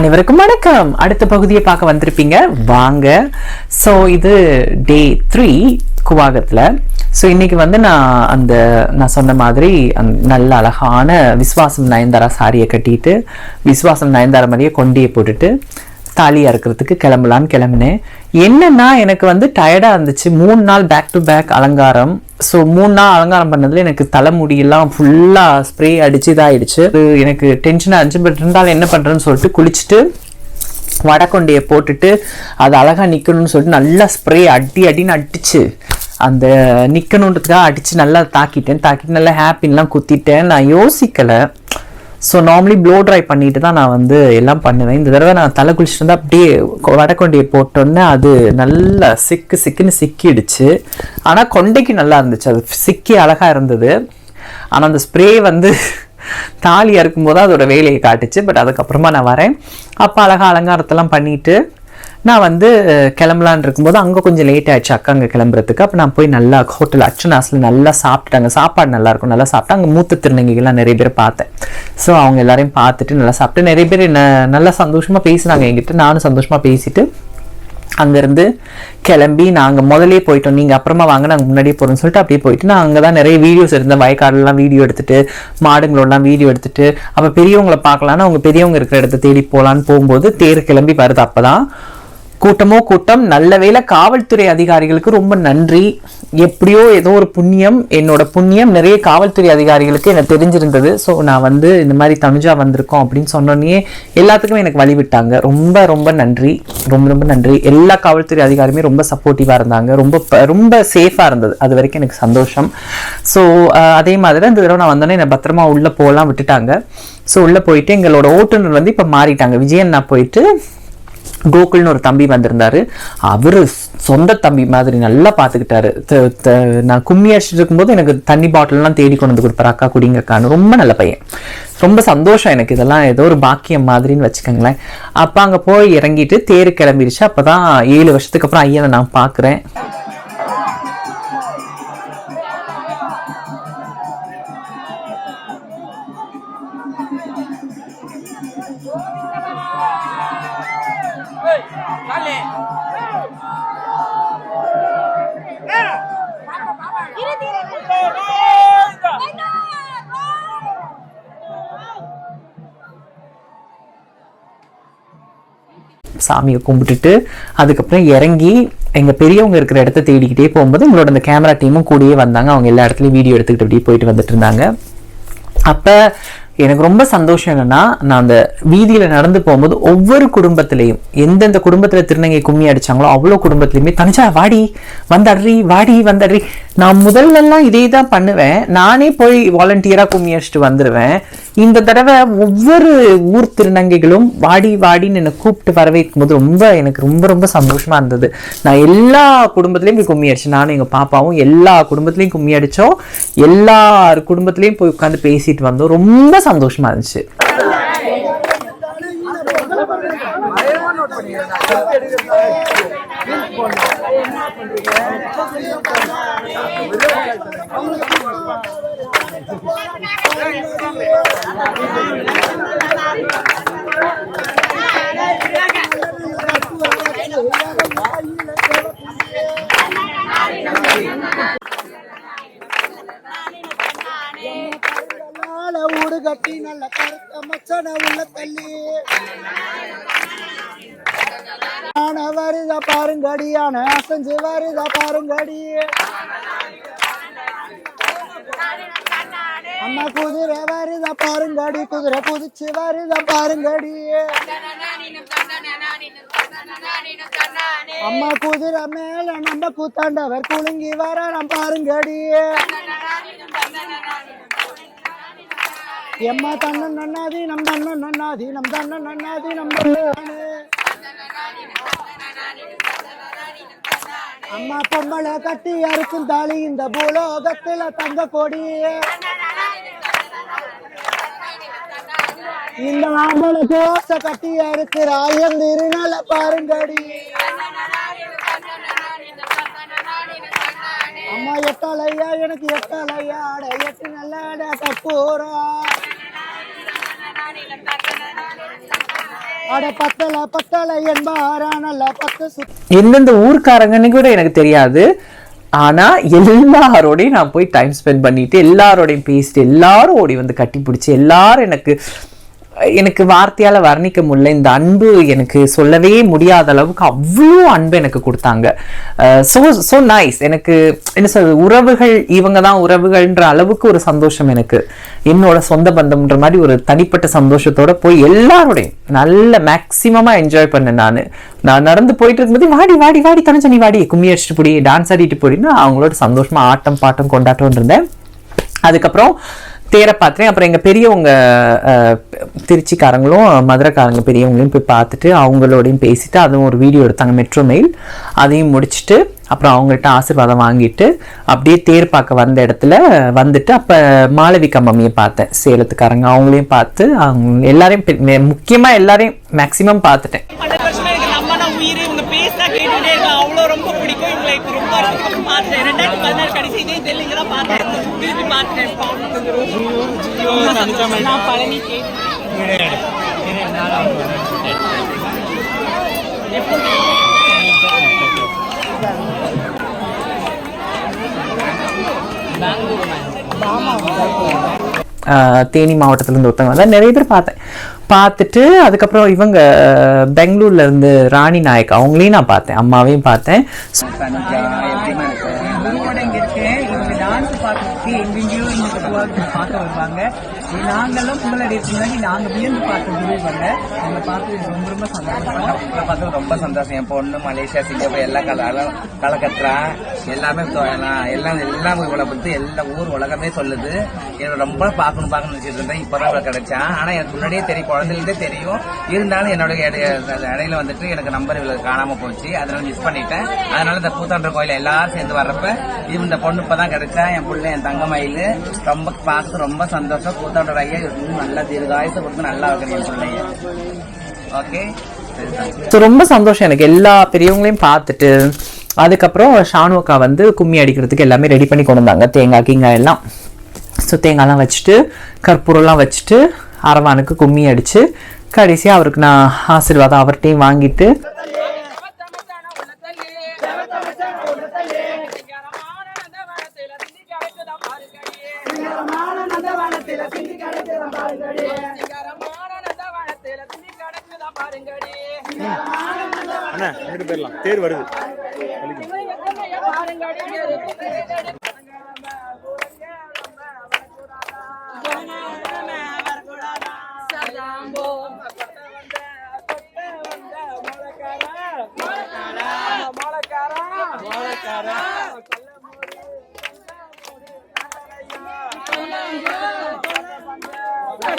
அனைவருக்கும் வணக்கம். அடுத்த பகுதியை பார்க்க வந்திருப்பீங்க. வாங்க. ஸோ இது டே த்ரீ குவாகத்தில். ஸோ இன்னைக்கு வந்து நான் அந்த நான் சொன்ன மாதிரி அந் நல்ல அழகான விஸ்வாசம் நயன்தாரா சாரியை கட்டிட்டு விஸ்வாசம் நயன்தாரா மாதிரியே கொண்டியை போட்டுட்டு தாலியாக இருக்கிறதுக்கு கிளம்பலான்னு கிளம்பினேன். என்னன்னா எனக்கு வந்து டயர்டாக இருந்துச்சு. மூணு நாள் பேக் டு பேக் அலங்காரம். ஸோ மூணு நாள் அலங்காரம் பண்ணதில் எனக்கு தலைமுடியெல்லாம் ஃபுல்லாக ஸ்ப்ரே அடித்து இதாகிடுச்சு அது எனக்கு டென்ஷனாக இருந்துச்சு பட் இருந்தாலும் என்ன பண்ணுறேன்னு சொல்லிட்டு குளிச்சுட்டு வடக்கொண்டையை போட்டுட்டு அது அழகாக நிற்கணும்னு சொல்லிட்டு நல்லா ஸ்ப்ரே அடி அடின்னு அடிச்சு அந்த நிற்கணுன்றதுக்காக அடித்து நல்லா தாக்கிட்டேன். தாக்கிட்டு நல்லா ஹாப்பின்லாம் குத்திட்டேன். நான் யோசிக்கலை. ஸோ நார்மலி ப்ளோ ட்ரை பண்ணிட்டு தான் நான் வந்து எல்லாம் பண்ணுவேன். இந்த தடவை நான் தலை குளிச்சுட்டு இருந்தால் அப்படியே வடக்கொண்டியை போட்டோன்னே அது நல்லா சிக்கு சிக்குன்னு சிக்கிடுச்சு. ஆனால் கொண்டைக்கு நல்லா இருந்துச்சு. அது சிக்கி அழகாக இருந்தது. ஆனால் அந்த ஸ்ப்ரே வந்து தாலி இருக்கும்போது அதோட வேலையை காட்டுச்சு. பட் அதுக்கப்புறமா நான் வரேன். அப்போ அழகா அலங்காரத்தெல்லாம் பண்ணிவிட்டு நான் வந்து கிளம்பலான் இருக்கும்போது அங்கே கொஞ்சம் லேட் ஆயிடுச்சு. அக்கா அங்கே கிளம்புறதுக்கு. அப்போ நான் போய் நல்லா ஹோட்டல் அர்ச்சனாஸில் நல்லா சாப்பிட்டுட்டாங்க. சாப்பாடு நல்லா இருக்கும். நல்லா சாப்பிட்டு அங்கே மூத்த திருநங்கைகள்லாம் நிறைய பேர் பார்த்தேன். ஸோ அவங்க எல்லாரையும் பார்த்துட்டு நல்லா சாப்பிட்டு நிறைய பேர் என்ன நல்லா சந்தோஷமாக பேசினாங்க என்கிட்ட. நானும் சந்தோஷமாக பேசிட்டு அங்கேருந்து கிளம்பி நாங்கள் முதலே போயிட்டோம். நீங்கள் அப்புறமா வாங்க நாங்கள் முன்னாடியே போகிறோம்னு சொல்லிட்டு அப்படியே போயிட்டு நான் அங்கே தான் நிறைய வீடியோஸ் இருந்தேன் வயக்காடுலாம் வீடியோ எடுத்துகிட்டு மாடுங்களோடலாம் வீடியோ எடுத்துகிட்டு அப்போ பெரியவங்களை பார்க்கலான்னு அவங்க பெரியவங்க இருக்கிற இடத்த தேடி போகலான்னு போகும்போது தேர் கிளம்பி வருது. அப்போ தான் கூட்டமோ கூட்டம் நல்ல வேளை காவல்துறை அதிகாரிகளுக்கு ரொம்ப நன்றி. எப்படியோ ஏதோ ஒரு புண்ணியம் என்னோட புண்ணியம் நிறைய காவல்துறை அதிகாரிகளுக்கு எனக்கு தெரிஞ்சிருந்தது. ஸோ நான் வந்து இந்த மாதிரி தனுஜா வந்திருக்கோம் அப்படின்னு சொன்னோன்னே எல்லாத்துக்கும் எனக்கு வழி விட்டாங்க ரொம்ப ரொம்ப நன்றி. ரொம்ப ரொம்ப நன்றி. எல்லா காவல்துறை அதிகாரியுமே ரொம்ப சப்போர்ட்டிவாக இருந்தாங்க. ரொம்ப ரொம்ப சேஃபாக இருந்தது. அது வரைக்கும் எனக்கு சந்தோஷம். ஸோ அதே மாதிரி தான் இந்த தடவை நான் வந்தோன்னே என்னை பத்திரமா உள்ளே போகலாம் விட்டுட்டாங்க. ஸோ உள்ளே போயிட்டு எங்களோட ஓட்டுநர் வந்து இப்போ மாறிட்டாங்க. விஜயன் நான் போயிட்டு கோகுல்னு ஒரு தம்பி வந்திருந்தாரு. அவர் சொந்த தம்பி மாதிரி நல்லா பார்த்துக்கிட்டாரு நான் கும்மி அடிச்சிட்டு இருக்கும்போது எனக்கு தண்ணி பாட்டில்லாம் தேடி கொண்டு வந்து கொடுப்பாரு அக்கா குடிங்க அக்கான்னு ரொம்ப நல்ல பையன். ரொம்ப சந்தோஷம் எனக்கு. இதெல்லாம் ஏதோ ஒரு பாக்கியம் மாதிரின்னு வச்சுக்கோங்களேன். அப்போ அங்கே போய் இறங்கிட்டு தேர் கிளம்பிடுச்சு. அப்போ தான் ஏழு வருஷத்துக்கு அப்புறம் ஐயனை நான் பார்க்குறேன் சாமியை கும்பிட்டுட்டு அதுக்கப்புறம் இறங்கி எங்க பெரியவங்க இருக்கிற இடத்த தேடிக்கிட்டே போகும்போது எங்களோட அந்த கேமரா டீமும் கூடயே வந்தாங்க. அவங்க எல்லா இடத்துலையும் வீடியோ எடுத்துக்கிட்டு அப்படியே போயிட்டு வந்துட்டு இருந்தாங்க. அப்ப எனக்கு ரொம்ப சந்தோஷம் என்னன்னா நான் அந்த வீதியில நடந்து போகும்போது ஒவ்வொரு குடும்பத்திலையும் எந்தெந்த குடும்பத்துல திருநங்கை கும்மி அடிச்சாங்களோ அவ்வளோ குடும்பத்திலையுமே தனிச்சா வாடி வந்தாடுறி வாடி வந்தாடுறி. நான் முதல்லலாம் இதே தான் பண்ணுவேன். நானே போய் வாலண்டியரா கும்மி அடிச்சுட்டு வந்துடுவேன் இந்த தடவை ஒவ்வொரு ஊர் திருநங்கைகளும் வாடி வாடின்னு என்னை கூப்பிட்டு வரவேற்கும் போது ரொம்ப எனக்கு ரொம்ப ரொம்ப சந்தோஷமா இருந்தது. நான் எல்லா குடும்பத்துலேயும் போய் கும்மி அடிச்சேன். நானும் எங்க பாப்பாவும் எல்லா குடும்பத்துலேயும் கும்மி அடிச்சோம். எல்லார் குடும்பத்துலேயும் போய் உட்காந்து பேசிட்டு வந்தோம். ரொம்ப சந்தோஷமா இருந்துச்சு. கட்டி நல்ல கருத்த மச்சன உள்ள தள்ளி ஆன வருதா பாருங்கடி ஆன அசைஞ்சு வருதா பாருங்கடி. அம்மா குதிரை வருதா பாருங்கடி குதிரை குதிச்சு வருதா பாருங்கடி. அம்மா குதிரை மேல நம்ம கூத்தாண்டவர் குலுங்கி வர நாம் பாருங்கடி. எம்மா தன்ன நன்னாதி நம் தன்ன நன்னாதி நம் தன்ன நன்னாதி நம் அம்மா பொம்மளை கட்டி அறுக்கும் தாலி இந்த பூலோகத்துல தங்க கொடி. இந்த ஆம்பளை கோச கட்டி அறுக்கிற ஆயந்திருநாள பாருங்கடி. அம்மா எட்டாலையா எனக்கு எட்டாலையா அட எட்டு நல்லாட கப்பூரா எந்தெந்த ஊர்க்காரங்கன்னு கூட எனக்கு தெரியாது. ஆனா எல்லாரோடையும் நான் போய் டைம் ஸ்பெண்ட் பண்ணிட்டு எல்லாரோடையும் பேசிட்டு எல்லாரும் ஓடி வந்து கட்டி பிடிச்சி எல்லாரும் எனக்கு எனக்கு வார்த்தையால் வர்ணிக்க முடியல. இந்த அன்பு எனக்கு சொல்லவே முடியாத அளவுக்கு அவ்வளோ அன்பு எனக்கு கொடுத்தாங்க. ஸோ ஸோ நைஸ் எனக்கு என்ன சொல்றது உறவுகள் இவங்க தான் உறவுகள்ன்ற அளவுக்கு ஒரு சந்தோஷம் எனக்கு. என்னோட சொந்த பந்தம்ன்ற மாதிரி ஒரு தனிப்பட்ட சந்தோஷத்தோட போய் எல்லாரோடையும் நல்ல மேக்சிமமாக என்ஜாய் பண்ணேன் நான். நான் நடந்து போயிட்டு இருக்கும்போது வாடி வாடி வாடி தனிச்ச நீ வாடி கும்மி அடிச்சுட்டு போடி டான்ஸ் ஆடிட்டு போடின்னு அவங்களோட சந்தோஷமா ஆட்டம் பாட்டம் கொண்டாட்டம் இருந்தேன். அதுக்கப்புறம் தேரை பார்த்தேன் அப்புறம் எங்கள் பெரியவங்க திருச்சிக்காரங்களும் மதுரைக்காரங்க பெரியவங்களையும் போய் பார்த்துட்டு அவங்களோடையும் பேசிவிட்டு அதுவும் ஒரு வீடியோ எடுத்தாங்க மெட்ரோ மெயில் அதையும் முடிச்சுட்டு அப்புறம் அவங்கள்ட்ட ஆசீர்வாதம் வாங்கிட்டு அப்படியே தேர் பார்க்க வந்த இடத்துல வந்துட்டு அப்போ மாளவிகா மம்மியை பார்த்தேன். சேலத்துக்காரங்க அவங்களையும் பார்த்து அவங்க எல்லாரையும் பெ- எல்லாரையும் மேக்ஸிமம் பார்த்துட்டேன். அவ்வளோ ரொம்ப பிடிக்கும். இவங்களை ரொம்ப வருஷத்துக்கு பார்த்தேன் ரெண்டாயிரத்தி பதினாறு கடைசி இதே தேனி மாவட்டத்துலேருந்து ஒருத்தவங்க தான் நிறைய பேர் பார்த்தேன் பார்த்துட்டு அதுக்கப்புறம் இவங்க பெங்களூர்ல இருந்து ராணி நாயக் அவங்களையும் நான் பார்த்தேன் அம்மாவையும் பார்த்தேன் நாங்களும் உங்களோட முன்னாடி நாங்க வியந்து பார்த்த குருவாங்க அவங்க பார்த்து ரொம்ப ரொம்ப சந்தோஷம் பார்த்து ரொம்ப சந்தோஷம். என் பொண்ணு மலேசியா சிங்கப்பூர் எல்லா கல கலக்கத்துறா எல்லாமே எல்லாம் எல்லாம் எல்லாம் இவளை பத்தி எல்லா ஊர் உலகமே சொல்லுது. எனக்கு ரொம்ப பார்க்கணும் பார்க்கணும் நினைச்சிட்டு இருந்தேன். இப்பதான் இவளை கிடைச்சா. ஆனா எனக்கு முன்னாடியே தெரியும் குழந்தைலேருந்தே தெரியும். இருந்தாலும் என்னோட இடையில வந்துட்டு எனக்கு நம்பர் இவளுக்கு காணாம போச்சு. அதனால மிஸ் பண்ணிட்டேன். அதனால இந்த பூத்தாண்டர் கோயில எல்லாரும் சேர்ந்து வர்றப்ப இது இந்த பொண்ணு இப்பதான் கிடைச்சா. என் பிள்ளை என் தங்க மயில் ரொம்ப பார்க்க ரொம்ப சந்தோஷம். பூத்தாண்டர் ஐயா தீர்காயசை கொடுத்து நல்லா ஓகே ஸோ ரொம்ப சந்தோஷம் எனக்கு. எல்லா பெரியவங்களையும் பார்த்துட்டு அதுக்கப்புறம் ஷானுவக்கா வந்து கும்மி அடிக்கிறதுக்கு எல்லாமே ரெடி பண்ணி கொண்டு வந்தாங்க. தேங்காய் கீங்காய் எல்லாம். ஸோ தேங்காய்லாம் வச்சுட்டு கற்பூரம்லாம் வச்சுட்டு அரவானுக்கு கும்மி அடித்து கடைசியாக அவருக்கு நான் ஆசீர்வாதம் அவர்கிட்டையும் வாங்கிட்டு அண்ணா ரெண்டு பேர்லாம். தேர் வருது.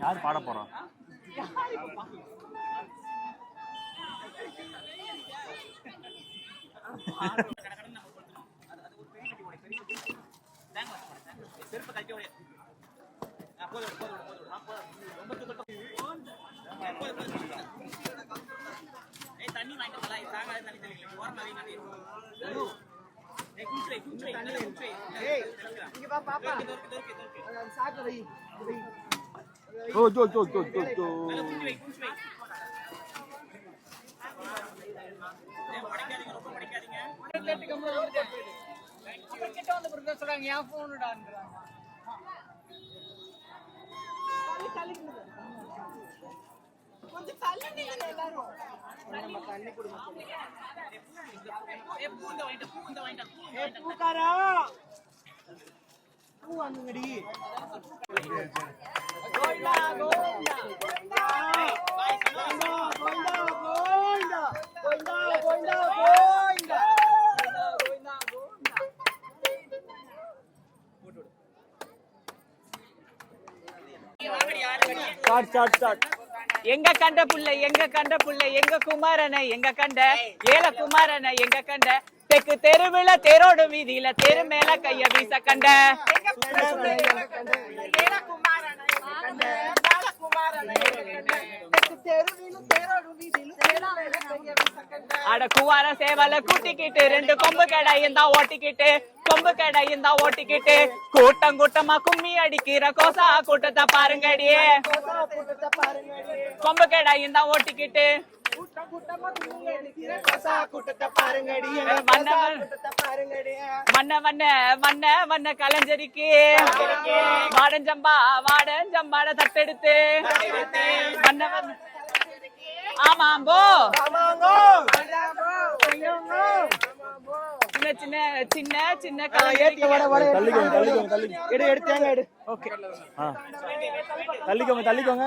யார் பாட போறா? செருப்பு கட்டி போதும் போதும் போதும் ரொம்ப தண்ணி வாங்கிட்டு போலாம் தாங்காத தண்ணி தண்ணி ஓரம் அதிகமாக இருக்கும் பாப்பா தோருக்கு தோருக்கு தோருக்கு ஓ ஜோ ஜோ ஜோ ஜோ ஜோ சொல்றாங்க என் போனுடான்றாங்க கொஞ்சம் தள்ளி நில்லுங்க எல்லாரும் ஏ, பூ இந்த வாங்கிட்டு, பூ இந்த வாங்கிட்டு, பூ வாங்கிட்டு. பூக்காரா ஸ்டார்ட் ஸ்டார்ட் எங்க கண்ட புள்ள எங்க கண்ட புள்ள எங்க குமாரனை எங்க கண்ட ஏல குமாரனை எங்க கண்ட தெக்கு தெருவில தேரோடு வீதியில தெரு மேல கைய வீச கண்ட. அட குவார சேவல கூட்டிக்கிட்டு ரெண்டு கொம்பு கடையும் தான் ஓட்டிக்கிட்டு கொம்பு கடையும் தான் ஓட்டிக்கிட்டு கூட்டம் கூட்டமா கும்மி அடிக்கிற கோசா கூட்டத்தை பாருங்கடியே கொம்பு கடையும் தான் ஓட்டிக்கிட்டு வண்ண வாடஞ்சம்பா வாடஞ்சம்பாட தட்டெடுத்து வண்ண ஆமாம்போ சின்ன சின்ன சின்ன சின்ன எடு எடு எடு ஓகே தள்ளிக்கோங்க. தள்ளிக்கோங்க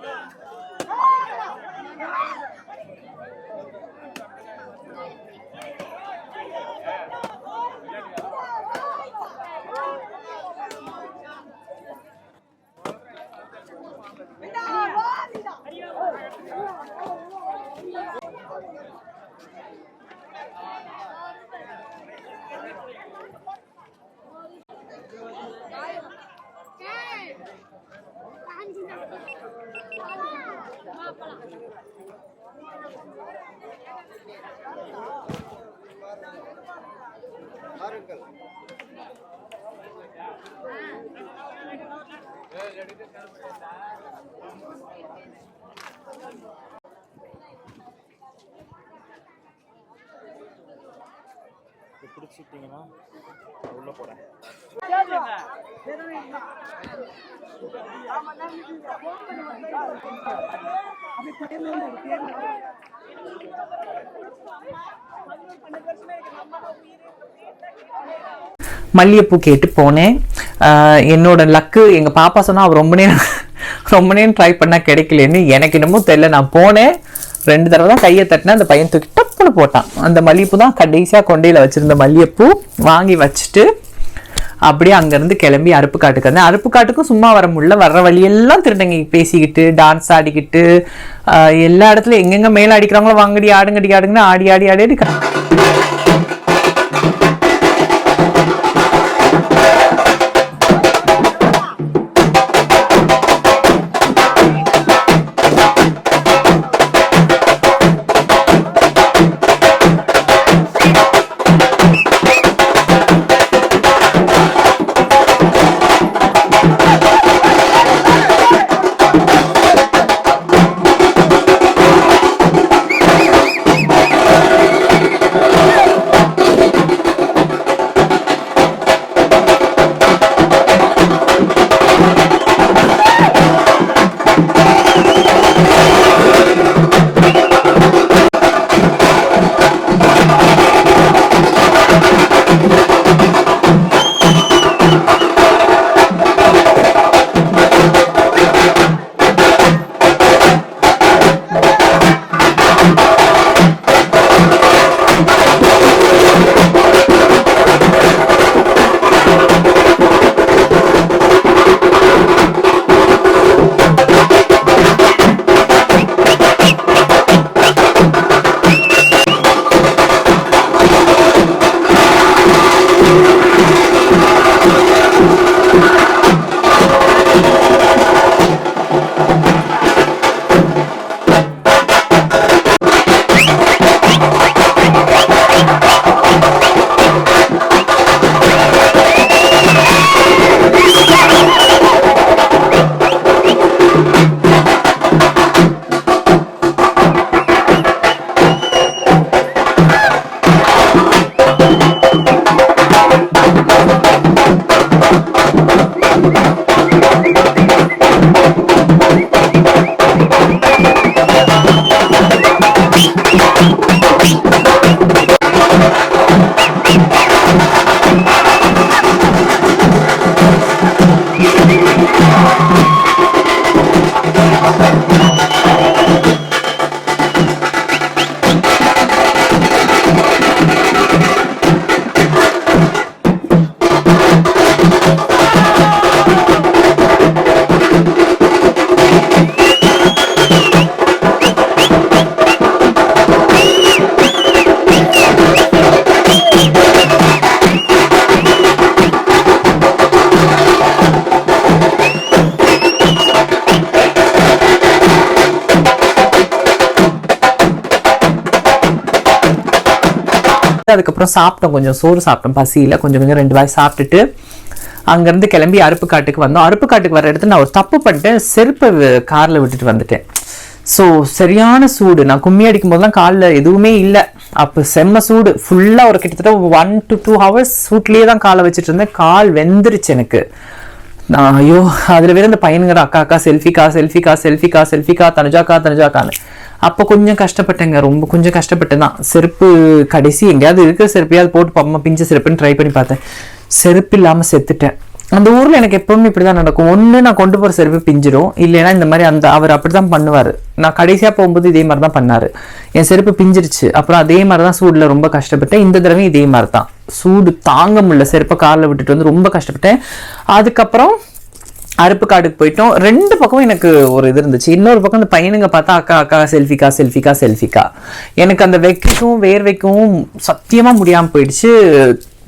பிடிச்சிட்டிங்கன்னா உள்ள போறேன். மல்லிகைப்பூ கேட்டு போனேன். என்னோட லக்கு எங்கள் பாப்பா சொன்னால் அவள் ரொம்ப நேரம் ரொம்ப நேரம் ட்ரை பண்ணால் கிடைக்கலன்னு எனக்கு என்னமோ தெரியல. நான் போனேன். ரெண்டு தடவை தான் கையை தட்டினா அந்த பையன் தூக்கி டப்புன்னு போட்டான். அந்த மல்லிகைப்பூ தான் கடைசியாக கொண்டையில் வச்சுருந்த மல்லிகைப்பூ வாங்கி வச்சுட்டு அப்படியே அங்கேருந்து கிளம்பி அருப்புக்காட்டுக்கு வந்தேன். அருப்புக்காட்டுக்கும் சும்மா வர முடியல. வர்ற வழியெல்லாம் திருடங்க. பேசிக்கிட்டு டான்ஸ் ஆடிக்கிட்டு எல்லா இடத்துலையும் எங்கெங்க மேலே அடிக்கிறாங்களோ வாங்கடி ஆடுங்கடி ஆடுங்கன்னு ஆடி ஆடி ஆடி ஆடி அதுக்கப்புறம் சாப்பிட்டோம். கொஞ்சம் சோறு சாப்பிட்டோம். பசியில் கொஞ்சம் கொஞ்சம் ரெண்டு வாய் சாப்பிட்டுட்டு அங்கேருந்து கிளம்பி அருப்புக்காட்டுக்கு வந்தோம். அருப்புக்காட்டுக்கு வர இடத்துல நான் ஒரு தப்பு பண்ணிட்டேன். செருப்பை காரில் விட்டுட்டு வந்துட்டேன். ஸோ சரியான சூடு. நான் கும்மி அடிக்கும் போதெல்லாம் காலில் எதுவுமே இல்லை. அப்போ செம்ம சூடு. ஃபுல்லாக ஒரு கிட்டத்தட்ட ஒன் டு டூ ஹவர்ஸ் சூட்லேயே தான் காலை வச்சுட்டு இருந்தேன். கால் வெந்துருச்சு எனக்கு. நான் ஐயோ அதில் வேற இந்த பையனுங்கிற அக்கா அக்கா செல்ஃபிக்கா செல்ஃபிக்கா செல்ஃபிக்கா செல்ஃபிக்கா தனுஜாக்கா தனுஜாக்கான்னு. அப்போ கொஞ்சம் கஷ்டப்பட்டேங்க. ரொம்ப கொஞ்சம் கஷ்டப்பட்டேன் தான். செருப்பு கடைசி எங்கேயாவது இருக்கிற செருப்பையாவது போட்டு பாப்பா பிஞ்ச செருப்புன்னு ட்ரை பண்ணி பார்த்தேன். செருப்பு இல்லாமல் செத்துட்டேன். அந்த ஊரில் எனக்கு எப்பவுமே இப்படிதான் நடக்கும். ஒன்று நான் கொண்டு போகிற செருப்பு பிஞ்சிடும். இல்லைன்னா இந்த மாதிரி அந்த அவர் அப்படிதான் பண்ணுவார். நான் கடைசியாக போகும்போது இதே மாதிரி தான் பண்ணார். என் செருப்பு பிஞ்சிருச்சு. அப்புறம் அதே மாதிரி தான் சூடில் ரொம்ப கஷ்டப்பட்டேன். இந்த தடவை இதே மாதிரி தான் சூடு தாங்க முடியல. செருப்பை காலில் விட்டுட்டு வந்து ரொம்ப கஷ்டப்பட்டேன். அதுக்கப்புறம் அருப்பு காடுக்கு போயிட்டோம். ரெண்டு பக்கமும் எனக்கு ஒரு இது இருந்துச்சு. இன்னொரு பக்கம் அந்த பையனுங்க பார்த்தா அக்கா அக்கா செல்ஃபிக்கா செல்ஃபிக்கா செல்ஃபிக்கா. எனக்கு அந்த வெக்கைக்கும் வேர்வைக்கும் சத்தியமாக முடியாமல் போயிடுச்சு.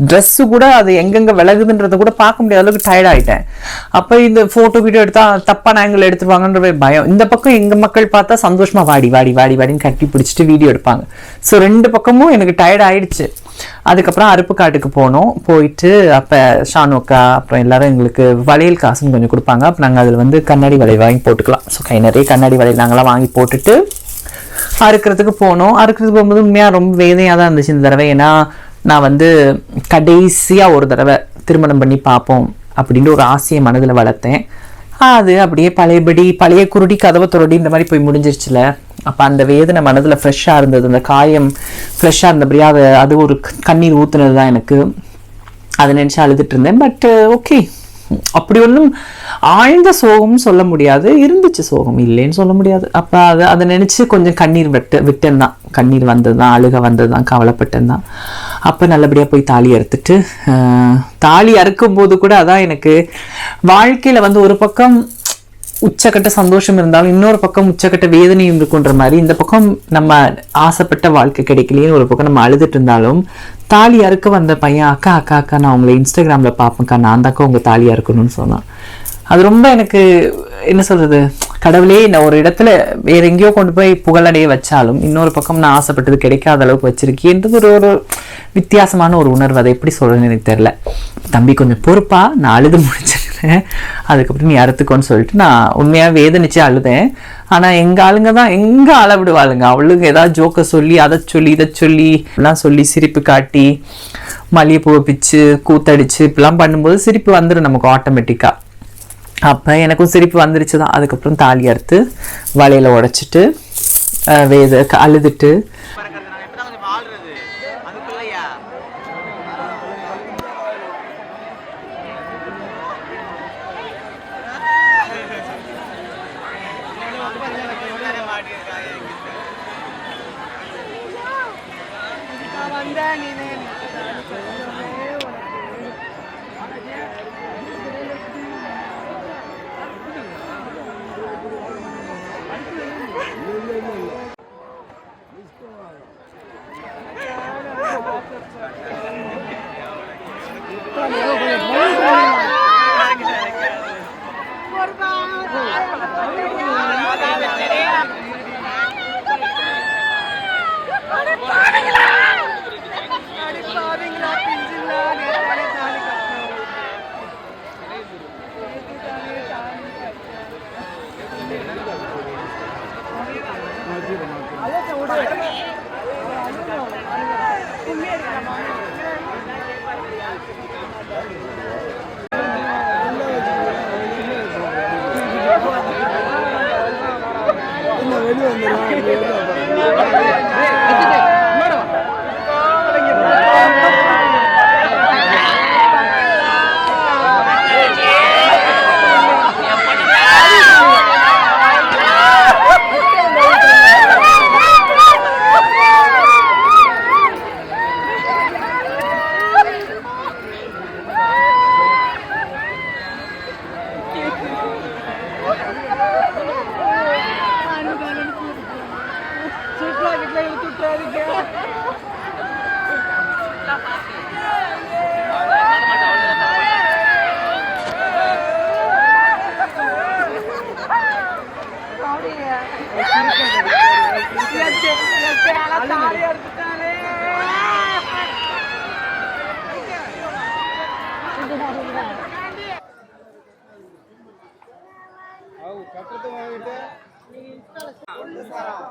ட்ரெஸ்ஸு கூட அது எங்கெங்கே விலகுதுன்றத கூட பார்க்க முடியாத அளவுக்கு டயர்ட் ஆகிட்டேன் அப்போ இந்த ஃபோட்டோ வீடியோ எடுத்தால் தப்பான ஆங்கிள் எடுத்துருவாங்கன்ற பயம். இந்த பக்கம் எங்கள் மக்கள் பார்த்தா சந்தோஷமாக வாடி வாடி வாடி வாடின்னு கட்டி பிடிச்சிட்டு வீடியோ எடுப்பாங்க. ஸோ ரெண்டு பக்கமும் எனக்கு டயர்ட் ஆயிடுச்சு. அதுக்கப்புறம் அருப்பு காட்டுக்கு போனோம். போயிட்டு அப்போ ஷானோக்கா அப்புறம் எல்லாரும் எங்களுக்கு வளையல் காசுன்னு கொஞ்சம் கொடுப்பாங்க. அப்போ நாங்கள் அதில் வந்து கண்ணாடி வளையல் வாங்கி போட்டுக்கலாம். ஸோ கை நிறைய கண்ணாடி வளையல் நாங்களாம் வாங்கி போட்டுட்டு அறுக்கிறதுக்கு போனோம். அறுக்கிறதுக்கு போகும்போது உண்மையாக ரொம்ப வேதனையாக தான் இருந்துச்சு இந்த தடவை. ஏன்னா நான் வந்து கடைசியாக ஒரு தடவை திருமணம் பண்ணி பார்ப்போம் அப்படின்ட்டு ஒரு ஆசையை மனதில் வளர்த்தேன். அது அப்படியே பழையபடி பழைய குருடி கதவை துரடி இந்த மாதிரி போய் முடிஞ்சிருச்சுல. அப்போ அந்த வேதனை மனதில் ஃப்ரெஷ்ஷாக இருந்தது. அந்த காயம் ஃப்ரெஷ்ஷாக இருந்தபடியாக அது அது ஒரு கண்ணீர் ஊற்றுனது தான் எனக்கு. அதை நினச்சி அழுதுட்டு இருந்தேன். பட் ஓகே uh, அப்படி ஒன்றும் ஆழ்ந்த சோகம்னு சொல்ல முடியாது. இருந்துச்சு சோகம். இல்லைன்னு சொல்ல முடியாது. அப்போ அதை அதை நினச்சி கொஞ்சம் கண்ணீர் விட்டு விட்டேன் தான். கண்ணீர் வந்தது தான் அழுக வந்தது தான் கவலைப்பட்டேன் தான். அப்போ நல்லபடியாக போய் தாலி அறுத்துட்டு தாலி அறுக்கும் போது கூட அதான் எனக்கு வாழ்க்கையில் வந்து ஒரு பக்கம் உச்சக்கட்ட சந்தோஷம் இருந்தாலும் இன்னொரு பக்கம் உச்சக்கட்ட வேதனையும் இருக்குன்ற மாதிரி இந்த பக்கம் நம்ம ஆசைப்பட்ட வாழ்க்கை கிடைக்கலையேன்னு ஒரு பக்கம் நம்ம அழுதுட்டு இருந்தாலும் தாலி அறுக்க வந்த பையன் அக்கா அக்கா அக்கா நான் உங்களை இன்ஸ்டாகிராமில் பார்ப்பேன்க்கா நான் தாக்கா உங்கள் தாலி அறுக்கணும்னு சொன்னான். அது ரொம்ப எனக்கு என்ன சொல்கிறது கடவுளே நான் ஒரு இடத்துல வேற எங்கேயோ கொண்டு போய் புகழடைய வச்சாலும் இன்னொரு பக்கம் நான் ஆசைப்பட்டது கிடைக்காத அளவுக்கு வச்சிருக்கேன்றது ஒரு ஒரு வித்தியாசமான ஒரு உணர்வு. அதை எப்படி சொல்றேன்னு எனக்கு தெரியல. தம்பி கொஞ்சம் பொறுப்பா நான் அழுது முடிச்சிருக்கிறேன். அதுக்கப்புறம் நீ அறுத்துக்கோன்னு சொல்லிட்டு நான் உண்மையா வேதனிச்சு அழுதேன். ஆனால் எங்கள் ஆளுங்க தான் எங்கே அளவிடுவாளுங்க அவளுங்க ஏதாவது ஜோக்கை சொல்லி அதை சொல்லி இதை சொல்லி எல்லாம் சொல்லி சிரிப்பு காட்டி மல்லிகைப்பூவை பிச்சு கூத்தடிச்சு இப்படிலாம் பண்ணும்போது சிரிப்பு வந்துடும் நமக்கு ஆட்டோமேட்டிக்காக அப்போ எனக்கும் சிரிப்பு வந்துருச்சு தான். அதுக்கப்புறம் தாலி அறுத்து வலையில் உடச்சிட்டு வேத அழுதுட்டு வெளியே வந்துடும்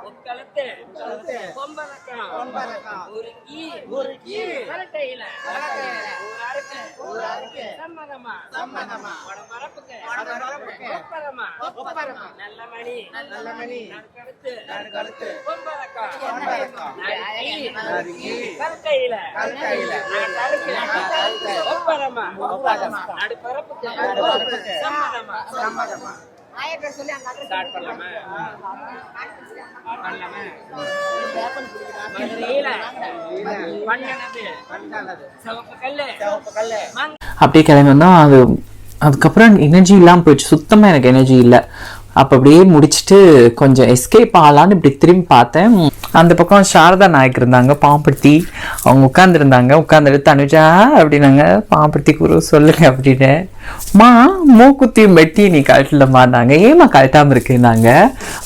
ஒக்கலத்து கொம்பரக்கம் உருக்கி. உருக்கி. கலட்டையில அறுக்கு சம்மதமா? சம்மதமா. உடம்பரப்புக்கு உடம்பரப்புக்கு ஒப்பரமா? ஒப்பரமா. நல்ல மணி நல்ல மணி நடுக்கடுத்து நடுக்கடுத்து கொம்பரக்கம் கொம்பரக்கம் நறுக்கி நறுக்கி கலட்டையில கலட்டையில நடுக்கடுத்து ஒப்பரமா? ஒப்பரமா. நடுப்பரப்புக்கு நடுப்பரப்புக்கு சம்மதமா? சம்மதமா. ஸ்டார்ட் பண்ணலாமா பண்ணலாமா அப்படியே கிளம்பி வந்தோம் அது அதுக்கப்புறம் எனர்ஜி இல்லாமல் போயிடுச்சு சுத்தமாக எனக்கு எனர்ஜி இல்லை அப்போ அப்படியே முடிச்சுட்டு கொஞ்சம் எஸ்கேப் ஆகலான்னு இப்படி திரும்பி பார்த்தேன். அந்த பக்கம் சாரதா நாயக் இருந்தாங்க பாம்படுத்தி அவங்க உட்காந்துருந்தாங்க உட்காந்துட்டு தனுஜா அப்படின்னாங்க. பாம்படுத்தி குரு சொல்லுங்க அப்படின்னு. மா மூக்குத்தி மெட்டி நீ கழட்டலமான்னாங்க ஏமா கழட்டாம இருக்குனாங்க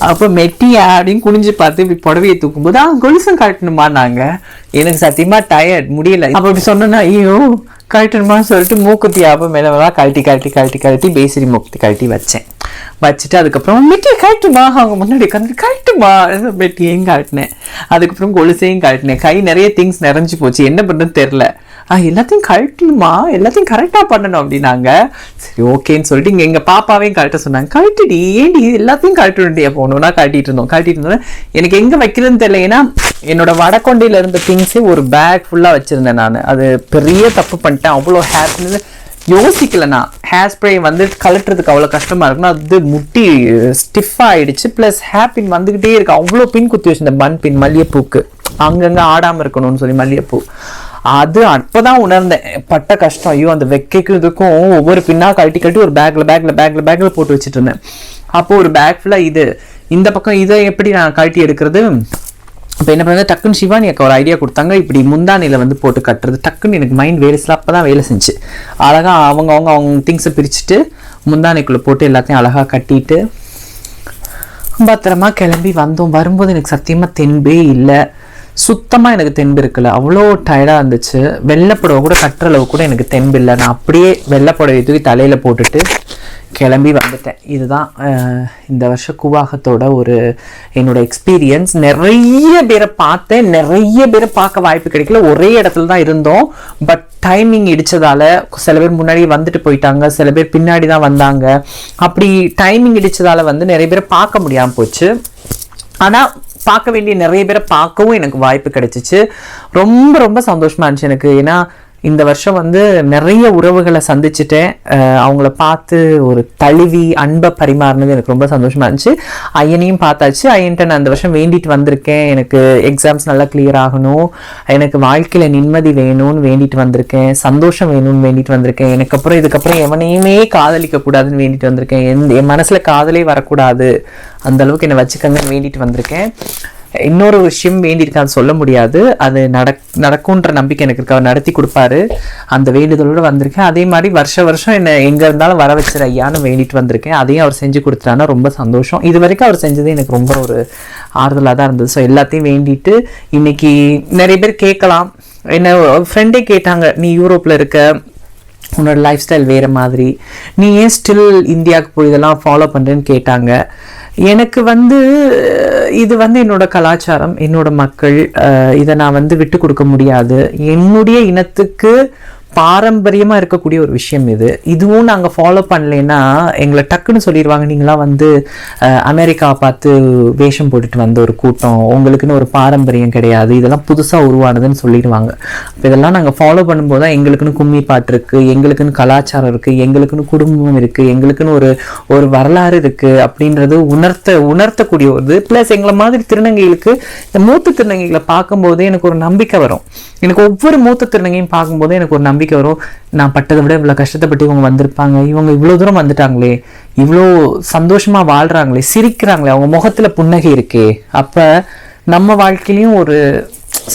அப்போ மெட்டியா அப்படின்னு குனிஞ்சு பார்த்து இப்படி புடவையை தூக்கும்போது ஆ கொலுசும் கழட்டணுமான்னாங்க எனக்கு சத்தியமா டயர்ட் முடியல. அப்போ இப்படி சொன்னேன்னா ஐயோ கழட்டணுமான்னு சொல்லிட்டு மூக்குத்தி ஆப்ப மேலே கழட்டி கழட்டி கழட்டி கழட்டி பேசிரி மூக்குத்தி கழட்டி வச்சேன். வச்சுட்டு அதுக்கப்புறம் மெட்டியை கழட்டுமா அவங்க முன்னாடி உட்காந்து கழட்டுமா மெட்டியையும் கழட்டினேன். அதுக்கப்புறம் கொலுசையும் கழட்டினேன். கை நிறைய திங்ஸ் நிறைஞ்சு போச்சு. என்ன பண்ணுறதுன்னு தெரில ஆ எல்லாத்தையும் கழட்டணுமா? எல்லாத்தையும் கரெக்டாக பண்ணணும் அப்படின்னாங்க. சரி ஓகேன்னு சொல்லிட்டு இங்கே எங்கள் பாப்பாவையும் கழட்ட சொன்னாங்க. கழட்டுடி ஏன்டி எல்லாத்தையும் கழட்டணுண்டியா போகணும்னா கழட்டிட்டு இருந்தோம். கழட்டிட்டு இருந்தோம். எனக்கு எங்கே வைக்கிறதுன்னு தெரியல ஏன்னா என்னோட வடக்கொண்டையில் இருந்த திங்ஸே ஒரு பேக் ஃபுல்லாக வச்சுருந்தேன் நான். அது பெரிய தப்பு பண்ணிட்டேன். அவ்வளோ ஹேப்பினஸ் யோசிக்கல ஹேர் ஸ்ப்ரே வந்து கழட்டுறதுக்கு அவ்வளோ கஷ்டமாக இருக்குன்னா அது முட்டி ஸ்டிஃப் ஆகிடுச்சு ப்ளஸ் ஹேர் பின் வந்துகிட்டே இருக்கு. அவ்வளோ பின் குத்தி வச்சிருந்தேன் பன் பின் மல்லிகைப்பூக்கு. அங்கங்கே ஆடாமல் இருக்கணும்னு சொல்லி மல்லிகைப்பூ. அது அப்போ தான் உணர்ந்தேன். பட்ட கஷ்டம். ஐயோ அந்த வெக்கைக்கிறதுக்கும் ஒவ்வொரு பின்னாக கழட்டி கழட்டி ஒரு பேக்கில் பேக்கில் பேக்கில் பேக்கில் போட்டு வச்சுட்டு இருந்தேன். அப்போது ஒரு பேக் ஃபுல்லாக இது. இந்த பக்கம் இதை எப்படி நான் கழட்டி எடுக்கிறது? இப்போ என்ன பண்ணுறது டக்குன்னு சிவானி அக்கா ஒரு ஐடியா கொடுத்தாங்க. இப்படி முந்தானியில் வந்து போட்டு கட்டுறது. டக்குன்னு எனக்கு மைண்ட் வேலை அப்போ தான் வேலை செஞ்சு. அழகாக அவங்க அவங்க அவங்க திங்ஸை பிரிச்சுட்டு முந்தானைக்குள்ளே போட்டு எல்லாத்தையும் அழகாக கட்டிட்டு பத்திரமா கிளம்பி வந்தோம். வரும்போது எனக்கு சத்தியமாக தென்பே இல்லை. சுத்தமாக எனக்கு தென்பு இருக்கல. அவ்வளோ டயர்டாக இருந்துச்சு. வெள்ளைப்புடவை கூட கட்டுற அளவு கூட எனக்கு தென்பு இல்லை. நான் அப்படியே வெள்ளைப்புடவை தூக்கி தலையில் போட்டுட்டு கிளம்பி வந்துட்டேன். இதுதான் இந்த வருஷ குவாகத்தோட ஒரு என்னோட எக்ஸ்பீரியன்ஸ் நிறைய பேரை பார்த்தேன். நிறைய பேரை பார்க்க வாய்ப்பு கிடைக்கல. ஒரே இடத்துல தான் இருந்தோம். பட் டைமிங் இடித்ததால் சில பேர் முன்னாடி வந்துட்டு போயிட்டாங்க. சில பேர் பின்னாடி தான் வந்தாங்க. அப்படி டைமிங் இடித்ததால் வந்து நிறைய பேரை பார்க்க முடியாமல் போச்சு. ஆனால் பார்க்க வேண்டிய நிறைய பேரை பார்க்கவும் எனக்கு வாய்ப்பு கிடைச்சிச்சு. ரொம்ப ரொம்ப சந்தோஷமாக இருந்துச்சு எனக்கு. ஏன்னா இந்த வருஷம் வந்து நிறைய உறவுகளை சந்திச்சுட்டேன். அவங்கள பார்த்து ஒரு தழுவி அன்பை பரிமாறினது எனக்கு ரொம்ப சந்தோஷமாக இருந்துச்சு. ஐயனையும் பார்த்தாச்சு. ஐயன்ட்ட நான் இந்த வருஷம் வேண்டிட்டு வந்திருக்கேன். எனக்கு எக்ஸாம்ஸ் நல்லா கிளியர் ஆகணும். எனக்கு வாழ்க்கையில் நிம்மதி வேணும்னு வேண்டிட்டு வந்திருக்கேன். சந்தோஷம் வேணும்னு வேண்டிட்டு வந்திருக்கேன். எனக்கு அப்புறம் இதுக்கப்புறம் எவனையுமே காதலிக்க கூடாதுன்னு வேண்டிட்டு வந்திருக்கேன். என் என் மனசில் காதலே வரக்கூடாது. அந்த அளவுக்கு என்னை வச்சுக்கங்கன்னு வேண்டிட்டு வந்திருக்கேன். இன்னொரு விஷயம் வேண்டியிருக்கான்னு சொல்ல முடியாது. அது நடக் நடக்கும்ன்ற நம்பிக்கை எனக்கு இருக்கு. அவர் நடத்தி கொடுப்பாரு. அந்த வேண்டுதலோட வந்திருக்கேன். அதே மாதிரி வருஷ வருஷம் என்னை எங்கே இருந்தாலும் வர வச்சுற ஐயான்னு வேண்டிட்டு வந்திருக்கேன். அதையும் அவர் செஞ்சு கொடுத்துட்டாருன்னா ரொம்ப சந்தோஷம். இது வரைக்கும் அவர் செஞ்சது எனக்கு ரொம்ப ஒரு ஆறுதலாக தான் இருந்தது. ஸோ எல்லாத்தையும் வேண்டிட்டு இன்னைக்கு நிறைய பேர் கேட்கலாம். என்ன ஃப்ரெண்டே கேட்டாங்க நீ யூரோப்பில் இருக்க உன்னோட லைஃப் ஸ்டைல் வேறு மாதிரி. நீ ஏன் ஸ்டில் இந்தியாவுக்கு போய் இதெல்லாம் ஃபாலோ பண்ணுறேன்னு கேட்டாங்க. எனக்கு வந்து இது வந்து என்னோட கலாச்சாரம் என்னோட மக்கள் அஹ், இதை நான் வந்து விட்டு கொடுக்க முடியாது. என்னுடைய இனத்துக்கு பாரம்பரியமாக இருக்கக்கூடிய ஒரு விஷயம் இது. இதுவும் நாங்கள் ஃபாலோ பண்ணலைன்னா எங்களை டக்குன்னு சொல்லிடுவாங்க நீங்களாம் வந்து அமெரிக்கா பார்த்து வேஷம் போட்டுட்டு வந்த ஒரு கூட்டம் உங்களுக்குன்னு ஒரு பாரம்பரியம் கிடையாது. இதெல்லாம் புதுசாக உருவானதுன்னு சொல்லிடுவாங்க. அப்போ இதெல்லாம் நாங்கள் ஃபாலோ பண்ணும்போது தான் எங்களுக்குன்னு கும்மி பாட்டு இருக்குது எங்களுக்குன்னு கலாச்சாரம் இருக்குது எங்களுக்குன்னு குடும்பம் இருக்குது எங்களுக்குன்னு ஒரு ஒரு வரலாறு இருக்குது அப்படின்றது உணர்த்த உணர்த்தக்கூடிய ஒரு ப்ளஸ் எங்களை மாதிரி திருநங்கைகளுக்கு இந்த மூத்த திருநங்கைகளை பார்க்கும்போது எனக்கு ஒரு நம்பிக்கை வரும். எனக்கு ஒவ்வொரு மூத்த திருநங்கையும் பார்க்கும்போது எனக்கு ஒரு நம்பிக்கை வரும். நான் பட்டதை விட இவ்வளோ கஷ்டத்தைப்பட்டு இவங்க வந்திருப்பாங்க. இவங்க இவ்வளோ தூரம் வந்துட்டாங்களே. இவ்வளோ சந்தோஷமாக வாழ்கிறாங்களே சிரிக்கிறாங்களே. அவங்க முகத்தில் புன்னகை இருக்கே. அப்போ நம்ம வாழ்க்கையிலையும் ஒரு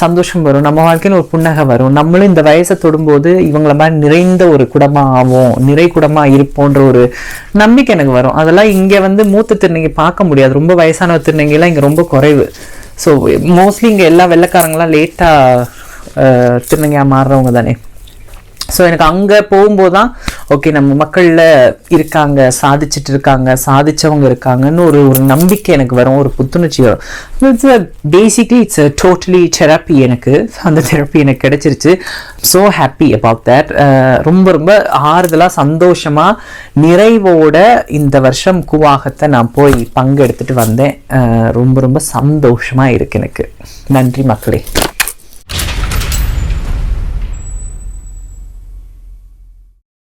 சந்தோஷம் வரும். நம்ம வாழ்க்கையில ஒரு புன்னகை வரும். நம்மளும் இந்த வயசை தொடும்போது இவங்கள மாதிரி நிறைந்த ஒரு குடமாக ஆகும் நிறை குடமாக இருப்போன்ற ஒரு நம்பிக்கை எனக்கு வரும். அதெல்லாம் இங்கே வந்து மூத்த திருநங்கை பார்க்க முடியாது. ரொம்ப வயசான திருநங்கை இங்கே ரொம்ப குறைவு. ஸோ மோஸ்ட்லி இங்கே எல்லா வெள்ளைக்காரங்களாம் லேட்டாக திருநங்கையாக மாறுறவங்க தானே. ஸோ எனக்கு அங்கே போகும்போது தான் ஓகே நம்ம மக்களில் இருக்காங்க சாதிச்சுட்டு இருக்காங்க சாதிச்சவங்க இருக்காங்கன்னு ஒரு ஒரு நம்பிக்கை எனக்கு வரும் ஒரு புத்துணர்ச்சி வரும். It's a basically it's totally therapy எனக்கு. அந்த தெரப்பி எனக்கு கிடச்சிருச்சு. ஸோ ஹாப்பி அபவுட் தேட் ரொம்ப ரொம்ப ஆறுதலாக சந்தோஷமாக நிறைவோட இந்த வருஷம் கூவாகத்தை நான் போய் பங்கெடுத்துட்டு வந்தேன். ரொம்ப ரொம்ப சந்தோஷமாக இருக்கு எனக்கு. நன்றி மக்களே.